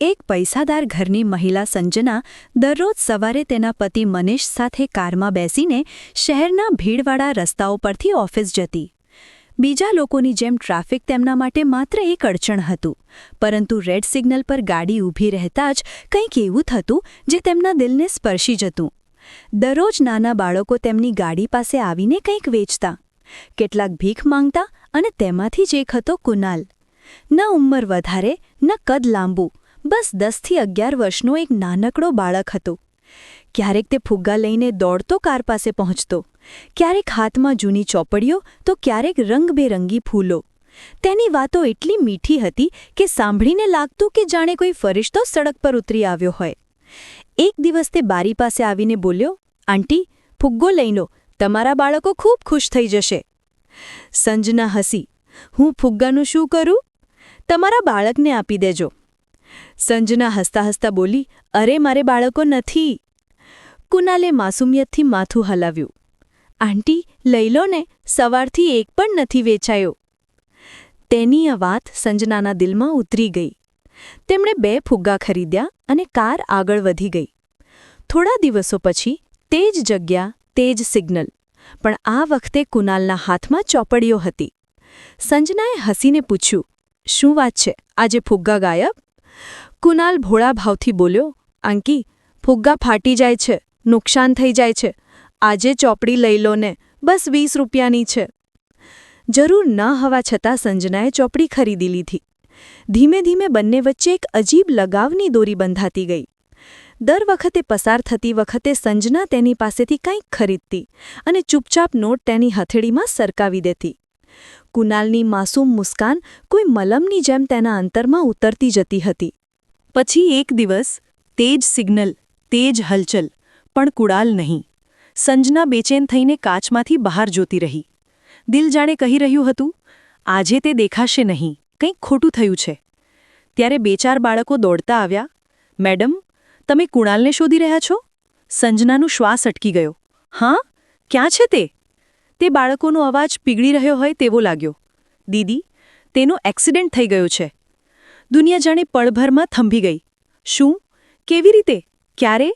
એક પૈસાદાર ઘરની મહિલા સંજના દરરોજ સવારે તેના પતિ મનીષ સાથે કારમાં બેસીને શહેરના ભીડવાળા રસ્તાઓ પરથી ઓફિસ જતી. બીજા લોકોની જેમ ટ્રાફિક તેમના માટે માત્ર એક અડચણ હતું, પરંતુ રેડ સિગ્નલ પર ગાડી ઊભી રહેતા જ કંઈક એવું થતું જે તેમના દિલને સ્પર્શી જતું. દરરોજ નાના બાળકો તેમની ગાડી પાસે આવીને કંઈક વેચતા, કેટલાક ભીખ માંગતા અને તેમાંથી જ એક હતો કુનાલ. ન ઉંમર વધારે, ન કદ લાંબુ બસ દસથી અગિયાર વર્ષનો એક નાનકડો બાળક હતો. ક્યારેક તે ફુગ્ગા લઈને દોડતો કાર પાસે પહોંચતો. ક્યારેક હાથમાં જૂની ચોપડીઓ, તો ક્યારેક રંગબેરંગી ફૂલો. તેની વાતો એટલી મીઠી હતી કે સાંભળીને લાગતું કે જાણે કોઈ ફરિશ્તો સડક પર ઉતરી આવ્યો હોય. એક દિવસ તે બારી પાસે આવીને બોલ્યો, આંટી, ફુગ્ગો લઈ લો, તમારા બાળકો ખૂબ ખુશ થઈ જશે. સંજના હસી, હું ફુગ્ગાનું શું કરું? તમારા બાળકને આપી દેજો. સંજના હસતા હસતા બોલી, અરે, મારે બાળકો નથી. કુનાલે માસુમિયતથી માથું હલાવ્યું. આંટી, લઈ લો ને, સવારથી એક પણ નથી વેચાયો. તેની આ વાત સંજનાના દિલમાં ઉતરી ગઈ. તેમણે બે ફુગ્ગા ખરીદ્યા અને કાર આગળ વધી ગઈ. થોડા દિવસો પછી તે જ જગ્યા, તે જ સિગ્નલ, પણ આ વખતે કુનાલના હાથમાં ચોપડીઓ હતી. સંજનાએ હસીને પૂછ્યું, શું વાત છે? આજે ફુગ્ગા ગાયબ? કુનાલ ભોળા ભાવથી બોલ્યો આંકી ફુગ્ગા ફાટી જાય છે, નુકસાન થઈ જાય છે. આજે ચોપડી લઈ લો ને, બસ વીસ રૂપિયાની છે. જરૂર ન હવા છતાં સંજનાએ ચોપડી ખરીદી લીધી. ધીમે ધીમે બંને વચ્ચે એક અજીબ લગાવની દોરી બંધાતી ગઈ. દર વખતે પસાર થતી વખતે સંજના તેની પાસેથી કંઈક ખરીદતી અને ચૂપચાપ નોટ તેની હથેળીમાં સરકાવી દેતી. કુનાલની માસૂમ મુસ્કાન કોઈ મલમની જેમ તેના અંતરમાં ઉતરતી જતી હતી. પછી એક દિવસ, તેજ સિગ્નલ, તેજ હલચલ, પણ કુડાલ નહીં. સંજના બેચેન થઈને કાચમાંથી બહાર જોતી રહી. દિલ જાણે કહી રહ્યું હતું, આજે તે દેખાશે નહીં, કંઈક ખોટું થયું છે. ત્યારે બે ચાર બાળકો દોડતા આવ્યા, મેડમ, તમે કુણાલને શોધી રહ્યા છો? સંજનાનું શ્વાસ અટકી ગયો. હા? ક્યાં છે તે? તે બાળકોનો અવાજ પીગળી રહ્યો હોય તેવો લાગ્યો. દીદી, તેનો એક્સિડન્ટ થઈ ગયો છે. દુનિયા જાણે પળભરમાં થંભી ગઈ. શું? કેવી રીતે? ક્યારે?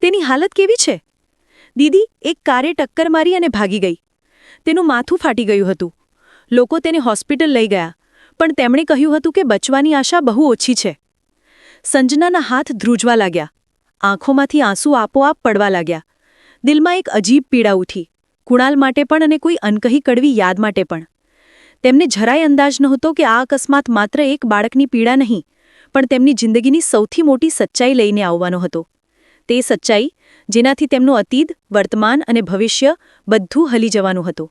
તેની હાલત કેવી છે? દીદી, એક કારે ટક્કર મારી અને ભાગી ગઈ. તેનું માથું ફાટી ગયું હતું. લોકો તેને હોસ્પિટલ લઈ ગયા, પણ તેમણે કહ્યું હતું કે બચવાની આશા બહુ ઓછી છે. સંજનાના હાથ ધ્રુજવા લાગ્યા. આંખોમાંથી આંસુ આપોઆપ પડવા લાગ્યા. દિલમાં એક અજીબ પીડા ઉઠી. કુણાલ માટે પણ અને કોઈ અનકહી કડવી યાદ માટે પણ. તેમને જરાય અંદાજ નહોતો કે આ અકસ્માત માત્ર એક બાળકની પીડા નહીં, પણ તેમની જિંદગીની સૌથી મોટી સચ્ચાઈ લઈને આવવાનો હતો. તે સચ્ચાઈ, જેનાથી તેમનું અતીત, વર્તમાન અને ભવિષ્ય બધું હલી જવાનું હતું.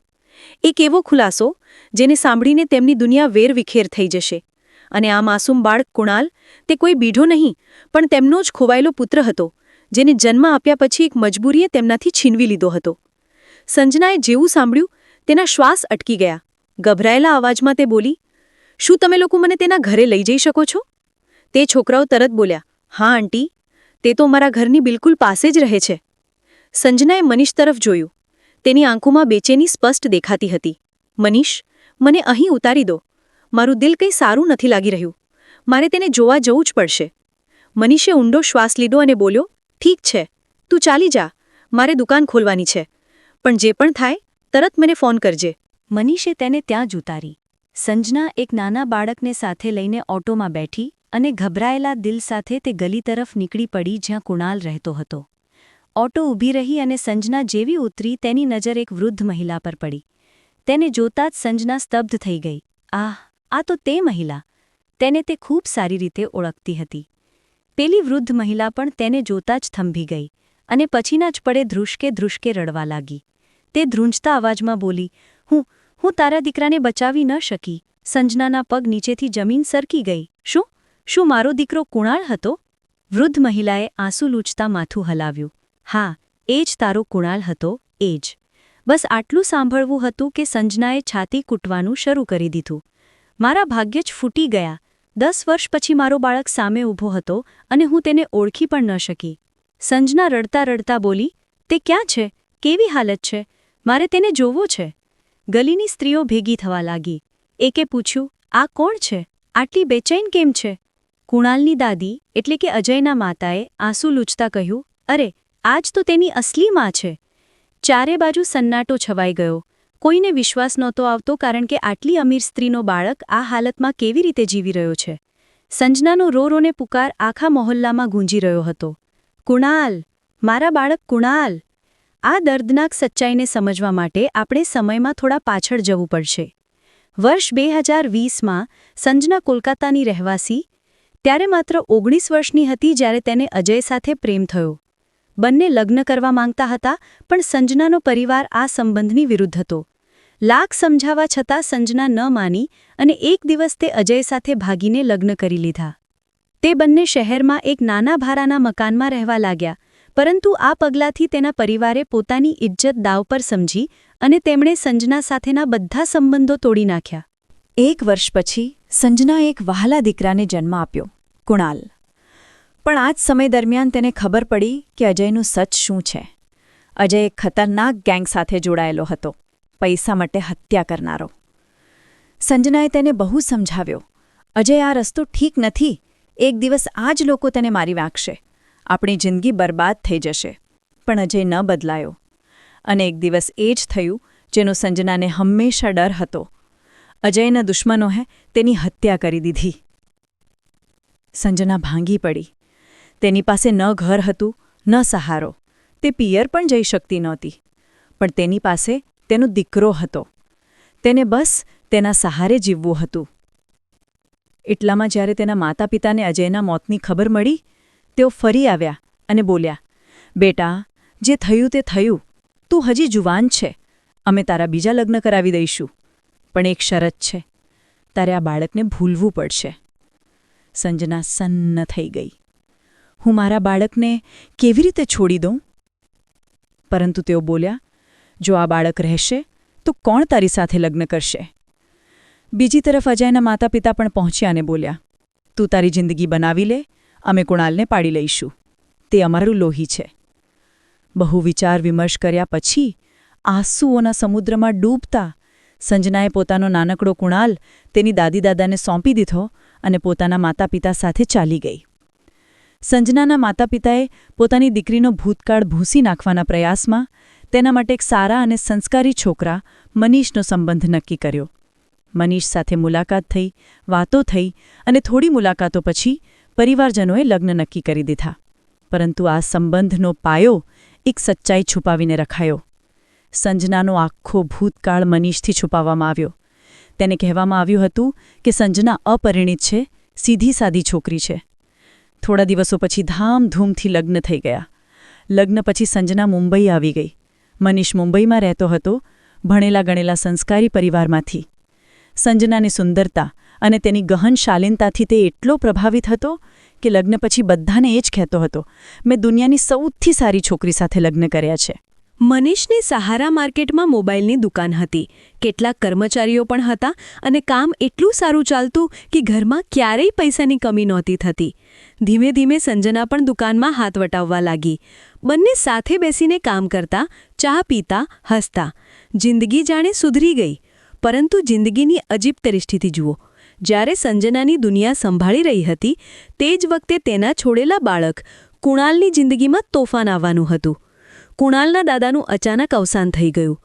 એક એવો ખુલાસો, જેને સાંભળીને તેમની દુનિયા વેરવિખેર થઈ જશે. અને આ માસૂમ બાળક કુણાલ, તે કોઈ બીઢો નહીં, પણ તેમનો જ ખોવાયેલો પુત્ર હતો, જેને જન્મ આપ્યા પછી એક મજબૂરીએ તેમનાથી છીનવી લીધો હતો. સંજનાએ જેવું સાંભળ્યું, તેના શ્વાસ અટકી ગયા. ગભરાયેલા અવાજમાં તે બોલી, શું તમે લોકો મને તેના ઘરે લઈ જઈ શકો છો? તે છોકરાઓ તરત બોલ્યા, હા, આંટી, તે તો મારા ઘરની બિલકુલ પાસે જ રહે છે. સંજનાએ મનીષ તરફ જોયું. તેની આંખોમાં બેચેની સ્પષ્ટ દેખાતી હતી. મનીષ, મને અહીં ઉતારી દો. મારું દિલ કંઈ સારું નથી લાગી રહ્યું. મારે તેને જોવા જવું જ પડશે. મનીષે ઊંડો શ્વાસ લીધો અને બોલ્યો, ઠીક છે. તું ચાલી જા. મારે દુકાન ખોલવાની છે. પણ જે પણ થાય, તરત મને ફોન કરજે. મનીષે તેને ત્યાં જ ઉતારી. સંજના એક નાના બાળકને સાથે લઈને ઓટોમાં બેઠી અને ગભરાયેલા દિલ સાથે તે ગલી તરફ નીકળી પડી જ્યાં કુણાલ રહેતો હતો. ઓટો ઊભી રહી અને સંજના જેવી ઉતરી તેની નજર એક વૃદ્ધ મહિલા પર પડી. તેને જોતા જ સંજના સ્તબ્ધ થઈ ગઈ. આહ, આ તો તે મહિલા. તેને તે ખૂબ સારી રીતે ઓળખતી હતી. પેલી વૃદ્ધ મહિલા પણ તેને જોતા જ થંભી ગઈ અને પછીના જ પડે ધ્રુષ્કે ધ્રુષકે રડવા લાગી. તે ધ્રુંજતા અવાજમાં બોલી, હું હું તારા દીકરાને બચાવી ન શકી. સંજનાના પગ નીચેથી જમીન સરકી ગઈ. શું? શું મારો દીકરો કુણાળ હતો? વૃદ્ધ મહિલાએ આંસુ લૂછતા માથું હલાવ્યું. હા, એ જ તારો કુણાલ હતો, એ જ. બસ આટલું સાંભળવું હતું કે સંજનાએ છાતી કૂટવાનું શરૂ કરી દીધું. મારા ભાગ્ય જ ફૂટી ગયા. દસ વર્ષ પછી મારો બાળક સામે ઊભો હતો અને હું તેને ઓળખી પણ ન શકી. સંજના રડતા રડતા બોલી, તે ક્યાં છે? કેવી હાલત છે? મારે તેને જોવો છે. ગલીની સ્ત્રીઓ ભેગી થવા લાગી. એકે પૂછ્યું, આ કોણ છે? આટલી બેચૈન કેમ છે? કુણાલની દાદી, એટલે કે અજયના માતાએ આંસુ લૂંચતા કહ્યું, અરે, આજ તો તેની અસલી માં છે. ચારે બાજુ સન્નાટો છવાઈ ગયો. કોઈને વિશ્વાસ નહોતો આવતો કારણ કે આટલી અમીર સ્ત્રીનો બાળક આ હાલતમાં કેવી રીતે જીવી રહ્યો છે. સંજનાનો રો રોને પુકાર આખા મોહલ્લામાં ગુંજી રહ્યો હતો. કુણાલ, મારા બાળક કુણાલ. આ દર્દનાક સચ્ચાઈને સમજવા માટે આપણે સમયમાં થોડા પાછળ જવું પડશે. વર્ષ બે હજાર વીસમાં સંજના કોલકાતાની રહેવાસી, ત્યારે માત્ર ઓગણીસ વર્ષની હતી જ્યારે તેને અજય સાથે પ્રેમ થયો. બંને લગ્ન કરવા માંગતા હતા, પણ સંજનાનો પરિવાર આ સંબંધની વિરુદ્ધ હતો. લાખ સમજાવવા છતાં સંજના ન માની અને એક દિવસ તે અજય સાથે ભાગીને લગ્ન કરી લીધા. તે બંને શહેરમાં એક નાના ભારાના મકાનમાં રહેવા લાગ્યા. પરંતુ આ પગલાંથી તેના પરિવારે પોતાની ઇજ્જત દાવ પર સમજી અને તેમણે સંજના સાથેના બધા સંબંધો તોડી નાખ્યા. એક વર્ષ પછી, સંજના એક વહાલા દીકરાને જન્મ આપ્યો, કુણાલ. પણ આ જ સમય દરમિયાન તેને ખબર પડી કે અજયનું સચ શું છે. અજય એક ખતરનાક ગેંગ સાથે જોડાયેલો હતો, પૈસા માટે હત્યા કરનારો. સંજનાએ તેને બહુ સમજાવ્યો, અજય, આ રસ્તો ઠીક નથી. એક દિવસ આ જ લોકો તેને મારી વાગશે આપણી જિંદગી બરબાદ થઈ જશે. પણ અજય ન બદલાયો. અને એક દિવસ એ જ થયું જેનો સંજનાને હંમેશા ડર હતો. અજયના દુશ્મનોએ તેની હત્યા કરી દીધી. સંજના ભાંગી પડી. તેની પાસે ન ઘર હતું, ન સહારો. તે પિયર પણ જઈ શકતી નહોતી. પણ તેની પાસે તેનો દીકરો હતો. તેને બસ તેના સહારે જીવવું હતું. એટલામાં જ્યારે તેના માતા પિતાને અજયના મોતની ખબર મળી તેઓ ફરી આવ્યા અને બોલ્યા, બેટા, જે થયું તે થયું. તું હજી જુવાન છે. અમે તારા બીજા લગ્ન કરાવી દઈશું. પણ એક શરત છે. તારે આ બાળકને ભૂલવું પડશે. સંજના સન્ન થઈ ગઈ. હું મારા બાળકને કેવી રીતે છોડી દઉં? પરંતુ તેઓ બોલ્યા, જો આ બાળક રહેશે, તો કોણ તારી સાથે લગ્ન કરશે? બીજી તરફ અજયના માતા પિતા પણ પહોંચ્યા અને બોલ્યા, તું તારી જિંદગી બનાવી લે અમે કુણાલને પાડી લઈશું. તે અમારું લોહી છે. બહુ વિચાર વિમર્શ કર્યા પછી આંસુઓના સમુદ્રમાં ડૂબતા સંજનાએ પોતાનો નાનકડો કુણાલ તેની દાદી દાદાને સોંપી દીધો અને પોતાના માતા પિતા સાથે ચાલી ગઈ. સંજનાના માતા પિતાએ પોતાની દીકરીનો ભૂતકાળ ભૂંસી નાખવાના પ્રયાસમાં તેના માટે એક સારા અને સંસ્કારી છોકરા મનીષનો સંબંધ નક્કી કર્યો. મનીષ સાથે મુલાકાત થઈ, વાતો થઈ અને થોડી મુલાકાતો પછી પરિવારજનોએ લગ્ન નક્કી કરી દીધા. પરંતુ આ સંબંધનો પાયો એક સચ્ચાઈ છુપાવીને રખાયો. સંજનાનો આખો ભૂતકાળ મનીષથી છુપાવવામાં આવ્યો. તેને કહેવામાં આવ્યું હતું કે સંજના અપરિણિત છે સીધી સાદી છોકરી છે. થોડા દિવસો પછી ધામધૂમથી લગ્ન થઈ ગયા. લગ્ન પછી સંજના મુંબઈ આવી ગઈ. મનીષ મુંબઈમાં રહેતો હતો ભણેલા ગણેલા સંસ્કારી પરિવારમાંથી. સંજનાની સુંદરતા અને તેની ગહન શાલીનતાથી તે એટલો પ્રભાવિત હતો કે લગ્ન પછી બધાને એ જ કહેતો હતો, મેં દુનિયાની સૌથી સારી છોકરી સાથે લગ્ન કર્યા છે. મનીષની સહારા માર્કેટમાં મોબાઈલની દુકાન હતી. કેટલાક કર્મચારીઓ પણ હતા અને કામ એટલું સારું ચાલતું કે ઘરમાં ક્યારેય પૈસાની કમી નહોતી થતી. ધીમે ધીમે સંજના પણ દુકાનમાં હાથ વટાવવા લાગી. બંને સાથે બેસીને કામ કરતા, ચા પીતા, હસતા. જિંદગી જાણે સુધરી ગઈ. પરંતુ જિંદગીની અજીબ પરિસ્થિતિ જુઓ. જ્યારે સંજનાની દુનિયા સંભાળી રહી હતી, તે જ વખતે તેના છોડેલા બાળક કુણાલની જિંદગીમાં તોફાન આવવાનું હતું. કુણાલના દાદાનું અચાનક અવસાન થઈ ગયું.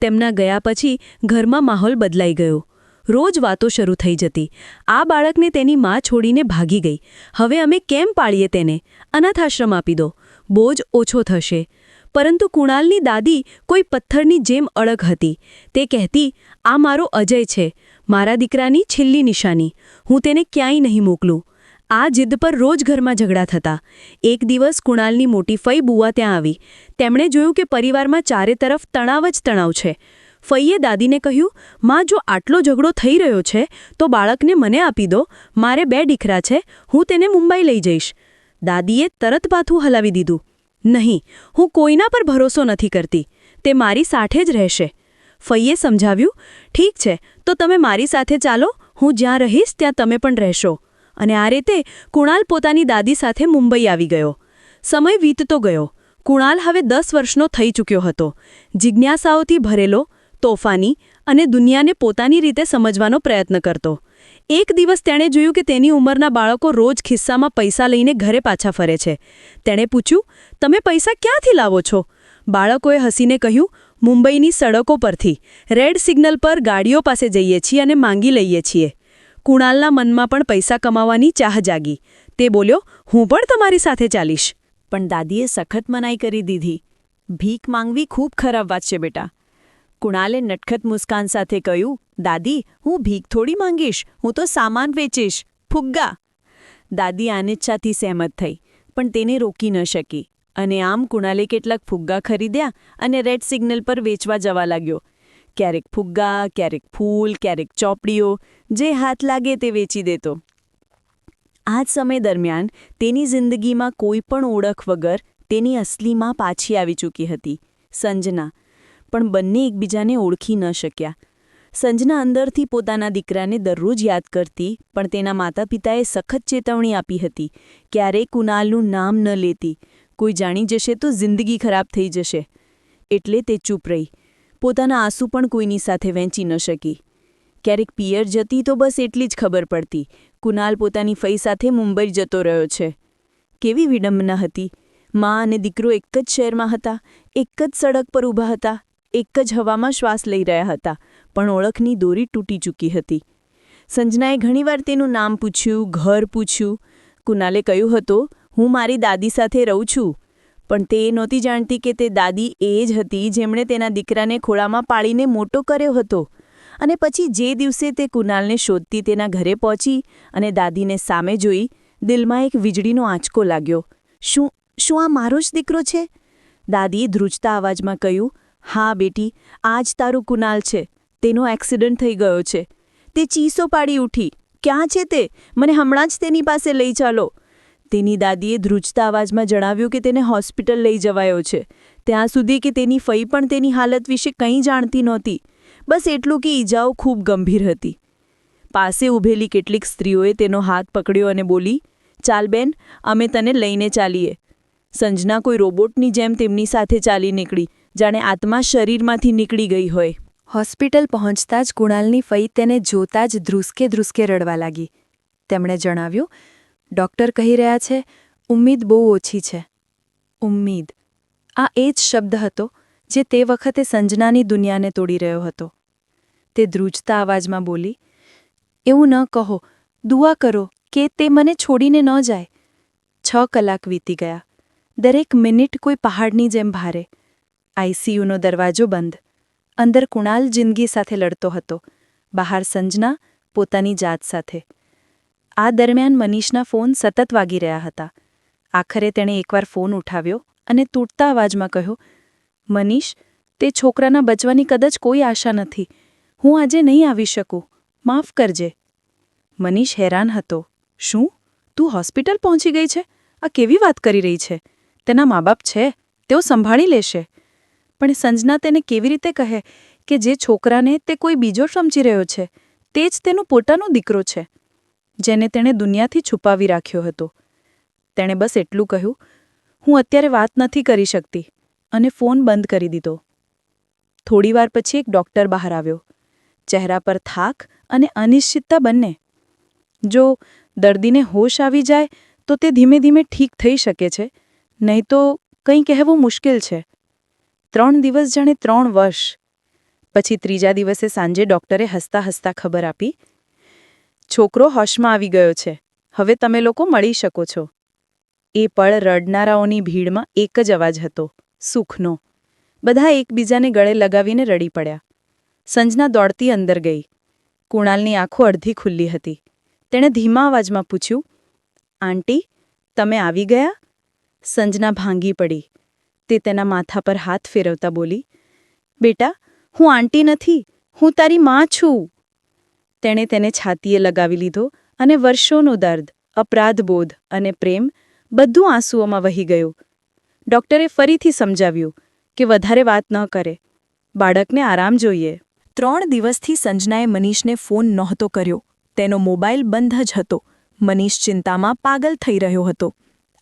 તેમના ગયા પછી ઘરમાં માહોલ બદલાઈ ગયો. રોજ વાતો શરૂ થઈ જતી. આ બાળકને તેની મા છોડીને ભાગી ગઈ. હવે અમે કેમ પાળીએ તેને? અનાથાશ્રમ આપી દો. બોજ ઓછો થશે. પરંતુ કુણાલની દાદી કોઈ પથ્થરની જેમ અળગ હતી. તે કહેતી, આ મારો અજય છે. મારા દીકરાની છેલ્લી નિશાની. હું તેને ક્યાંય નહીં મોકલું. આ જીદ પર રોજ ઘરમાં ઝઘડા થતા. એક દિવસ કુણાલની મોટી ફઈ બુવા ત્યાં આવી. તેમણે જોયું કે પરિવારમાં ચારે તરફ તણાવ જ તણાવ છે. ફઈએ દાદીને કહ્યું, માં, જો આટલો ઝઘડો થઈ રહ્યો છે, તો બાળકને મને આપી દો. મારે બે દીકરા છે. હું તેને મુંબઈ લઈ જઈશ. દાદીએ તરત પાથું હલાવી દીધું. નહીં, હું કોઈના પર ભરોસો નથી કરતી. તે મારી સાથે જ રહેશે. ફઈએ સમજાવ્યું, ઠીક છે, તો તમે મારી સાથે ચાલો, હું જ્યાં રહીશ ત્યાં તમે પણ રહેશો. અને આ રીતે કુણાલ પોતાની દાદી સાથે મુંબઈ આવી ગયો. સમય વીતતો ગયો. કુણાલ હવે દસ વર્ષનો થઈ ચૂક્યો હતો. જિજ્ઞાસાઓથી ભરેલો, તોફાની અને દુનિયાને પોતાની રીતે સમજવાનો પ્રયત્ન કરતો. એક દિવસ તેણે જોયું કે તેની ઉંમરના બાળકો રોજ ખિસ્સામાં પૈસા લઈને ઘરે પાછા ફરે છે. તેણે પૂછ્યું, તમે પૈસા ક્યાંથી લાવો છો? બાળકોએ હસીને કહ્યું મુંબઈની સડકો પરથી રેડ સિગ્નલ પર ગાડીઓ પાસે જઈએ છીએ અને માંગી લઈએ છીએ. કુણાલના મનમાં પણ પૈસા કમાવાની ચાહ જાગી. તે બોલ્યો, હું પણ તમારી સાથે ચાલીશ. પણ દાદીએ સખત મનાઈ કરી દીધી. ભીખ માંગવી ખૂબ ખરાબ વાત છે બેટા. કુણાલે નટખટ મુસ્કાન સાથે કહ્યું, દાદી, હું ભીખ થોડી માંગીશ. હું તો સામાન વેચીશ. ફુગ્ગા. દાદી આનેચ્છાથી સહેમત થઈ, પણ તેને રોકી ન શકી. અને આમ કુણાલે કેટલાક ફુગ્ગા ખરીદ્યા અને રેડ સિગ્નલ પર વેચવા જવા લાગ્યો. ક્યારેક ફુગ્ગા, ક્યારેક ફૂલ, ક્યારેક ચોપડીઓ, જે હાથ લાગે તે વેચી દેતો. આ જ સમય દરમિયાન તેની જિંદગીમાં કોઈ પણ ઓળખ વગર તેની અસલીમાં પાછી આવી ચૂકી હતી, સંજના. પણ બંને એકબીજાને ઓળખી ન શક્યા. સંજના અંદરથી પોતાના દીકરાને દરરોજ યાદ કરતી, પણ તેના માતા પિતાએ સખત ચેતવણી આપી હતી. ક્યારેય કુનાલનું નામ ન લેતી કોઈ જાણી જશે તો જિંદગી ખરાબ થઈ જશે. એટલે તે ચૂપ રહી. પોતાના આંસુ પણ કોઈની સાથે વહેંચી ન શકી. ક્યારેક પિયર જતી તો બસ એટલી જ ખબર પડતી. કુનાલ પોતાની ફઈ સાથે મુંબઈ જતો રહ્યો છે. કેવી વિડંબના હતી. મા અને દીકરો એક જ શહેરમાં હતા, એક જ સડક પર ઊભા હતા, એક જ હવામાં શ્વાસ લઈ રહ્યા હતા, પણ ઓળખની દોરી તૂટી ચૂકી હતી. સંજનાએ ઘણીવાર તેનું નામ પૂછ્યું, ઘર પૂછ્યું. કુનાલે કહ્યું હતું હું મારી દાદી સાથે રહું છું. પણ તે નહોતી જાણતી કે તે દાદી એ જ હતી જેમણે તેના દીકરાને ખોળામાં પાળીને મોટો કર્યો હતો. અને પછી જે દિવસે તે કુનાલને શોધતી તેના ઘરે પહોંચી અને દાદીને સામે જોઈ, દિલમાં એક વીજળીનો આંચકો લાગ્યો. શું શું આ મારો જ દીકરો છે? દાદીએ ધ્રુજતા અવાજમાં કહ્યું, હા બેટી, આ જ તારું કુનાલ છે. તેનો એક્સિડન્ટ થઈ ગયો છે. તે ચીસો પાડી ઉઠી. ક્યાં છે તે? મને હમણાં જ તેની પાસે લઈ ચાલો. તેની દાદીએ ધ્રુજતા અવાજમાં જણાવ્યું કે તેને હોસ્પિટલ લઈ જવાયો છે. ત્યાં સુધી કે તેની ફઈ પણ તેની હાલત વિશે કંઈ જાણતી નહોતી. બસ એટલું કે ઈજાઓ ખૂબ ગંભીર હતી. પાસે ઊભેલી કેટલીક સ્ત્રીઓએ તેનો હાથ પકડ્યો અને બોલી, ચાલ બેન, અમે તને લઈને ચાલીએ. સંજના કોઈ રોબોટની જેમ તેમની સાથે ચાલી નીકળી, જાણે આત્મા શરીરમાંથી નીકળી ગઈ હોય. હોસ્પિટલ પહોંચતા જ કુણાલની ફઈ તેને જોતા જ ધ્રુસકે ધ્રુસકે રડવા લાગી. તેમણે જણાવ્યું ડૉક્ટર કહી રહ્યા છે, ઉમ્મીદ બહુ ઓછી છે. ઉમ્મીદ. આ એ જ શબ્દ હતો જે તે વખતે સંજનાની દુનિયાને તોડી રહ્યો હતો. તે ધ્રુજતા અવાજમાં બોલી, એવું ન કહો, દુઆ કરો કે તે મને છોડીને ન જાય. છ કલાક વીતી ગયા. દરેક મિનિટ કોઈ પહાડની જેમ ભારે. આઈસીયુનો દરવાજો બંધ. અંદર કુણાલ જિંદગી સાથે લડતો હતો. બહાર સંજના પોતાની જાત સાથે. આ દરમિયાન મનીષના ફોન સતત વાગી રહ્યા હતા. આખરે તેણે એકવાર ફોન ઉઠાવ્યો અને તૂટતા અવાજમાં કહ્યું, મનીષ, તે છોકરાના બચવાની કદાચ કોઈ આશા નથી. હું આજે નહીં આવી શકું. માફ કરજે. મનીષ હેરાન હતો. શું? તું હોસ્પિટલ પહોંચી ગઈ છે? આ કેવી વાત કરી રહી છે? તેના મા બાપ છે? તેઓ સંભાળી લેશે. પણ સંજના તેને કેવી રીતે કહે કે જે છોકરાને તે કોઈ બીજો સમજી રહ્યો છે? તે જ તેનો પોતાનો દીકરો છે. જેને તેણે દુનિયાથી છુપાવી રાખ્યો હતો. તેણે બસ એટલું કહ્યું, હું અત્યારે વાત નથી કરી શકતી, અને ફોન બંધ કરી દીધો. થોડીવાર પછી એક ડૉક્ટર બહાર આવ્યો. ચહેરા પર થાક અને અનિશ્ચિતતા બંને. જો દર્દીને હોશ આવી જાય, તો તે ધીમે ધીમે ઠીક થઈ શકે છે, નહીં તો કંઈ કહેવું મુશ્કેલ છે. ત્રણ દિવસ જાણે ત્રણ વર્ષ. પછી ત્રીજા દિવસે સાંજે ડૉક્ટરે હસતા હસતા ખબર આપી છોકરો હોશમાં આવી ગયો છે. હવે તમે લોકો મળી શકો છો. એ પળ રડનારાઓની ભીડમાં એક જ અવાજ હતો. સુખનો. બધા એકબીજાને ગળે લગાવીને રડી પડ્યા. સંજના દોડતી અંદર ગઈ. કુણાલની આંખો અડધી ખુલ્લી હતી. તેણે ધીમા અવાજમાં પૂછ્યું, આંટી, તમે આવી ગયા? સંજના ભાંગી પડી. તે તેના માથા પર હાથ ફેરવતા બોલી, બેટા, હું આંટી નથી. હું તારી માં છું. તેણે તેને છાતીએ લગાવી લીધો અને વર્ષોનો દર્દ અપરાધબોધ અને પ્રેમ બધું આંસુઓમાં વહી ગયું. ડૉક્ટરે ફરીથી સમજાવ્યું કે વધારે વાત ન કરે. બાળકને આરામ જોઈએ. ત્રણ દિવસથી સંજનાએ મનીષને ફોન નહોતો કર્યો. તેનો મોબાઈલ બંધ જ હતો. મનીષ ચિંતામાં પાગલ થઈ રહ્યો હતો.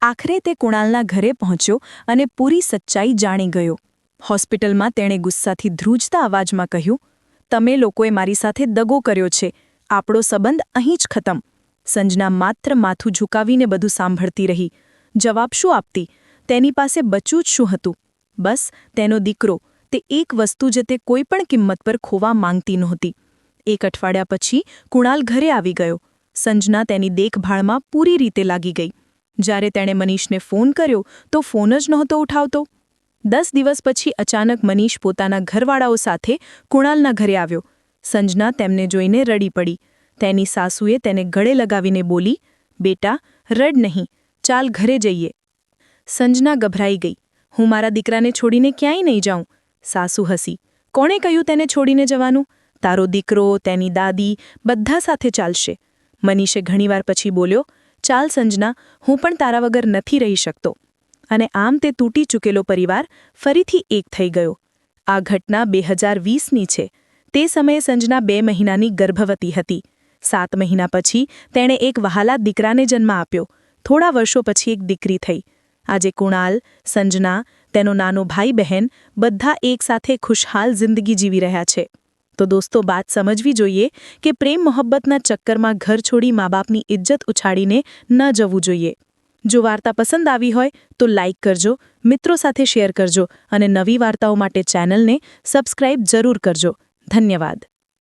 આખરે તે કુણાલના ઘરે પહોંચ્યો અને પૂરી સચ્ચાઈ જાણી ગયો. હોસ્પિટલમાં તેણે ગુસ્સાથી ધ્રુજતા અવાજમાં કહ્યું તમે લોકોએ મારી સાથે દગો કર્યો છે. આપણો સંબંધ અહીં જ ખતમ. સંજના માત્ર માથું ઝુકાવીને બધું સાંભળતી રહી. જવાબ શું આપતી? તેની પાસે બચ્યું જ શું હતું? બસ, તેનો દીકરો. તે એક વસ્તુ જે તે કોઈ પણ કિંમત પર ખોવા માંગતી નહોતી. એક અઠવાડિયા પછી કુણાલ ઘરે આવી ગયો. સંજના તેની દેખભાળમાં પૂરી રીતે લાગી ગઈ. જ્યારે તેણે મનીષને ફોન કર્યો, તો ફોન જ નહોતો ઉઠાવતો. દસ દિવસ પછી અચાનક મનીષ પોતાના ઘરવાળાઓ સાથે કુણાલના ઘરે આવ્યો. સંજના તેમને જોઈને રડી પડી. તેની સાસુએ તેને ગળે લગાવીને બોલી, બેટા, રડ નહીં, ચાલ ઘરે જઈએ. સંજના ગભરાઈ ગઈ. હું મારા દીકરાને છોડીને ક્યાંય નહીં જાઉં? સાસુ હસી. કોણે કહ્યું તેને છોડીને જવાનું? તારો દીકરો, તેની દાદી, બધા સાથે ચાલશે. મનીષે ઘણીવાર પછી બોલ્યો, ચાલ સંજના, હું પણ તારા વગર નથી રહી શકતો. અને આમ તે તૂટી ચૂકેલો પરિવાર ફરીથી એક થઈ ગયો. આ ઘટના બે હજાર વીસની છે. તે સમયે સંજના બે મહિનાની ગર્ભવતી હતી. સાત મહિના પછી તેણે એક વહાલા દીકરાને જન્મ આપ્યો. થોડા વર્ષો પછી એક દીકરી થઈ. આજે કુણાલ, સંજના, તેનો નાનો ભાઈ બહેન બધા એકસાથે ખુશહાલ જિંદગી જીવી રહ્યા છે. તો દોસ્તો, વાત સમજવી જોઈએ કે પ્રેમ મોહબ્બતના ચક્કરમાં ઘર છોડી મા બાપની ઇજ્જત ઉછાળીને ન જવું જોઈએ. જો વાર્તા પસંદ આવી હોય તો લાઇક કરજો, મિત્રો સાથે શેર કરજો અને નવી વાર્તાઓ માટે ચેનલને સબસ્ક્રાઇબ જરૂર કરજો. ધન્યવાદ.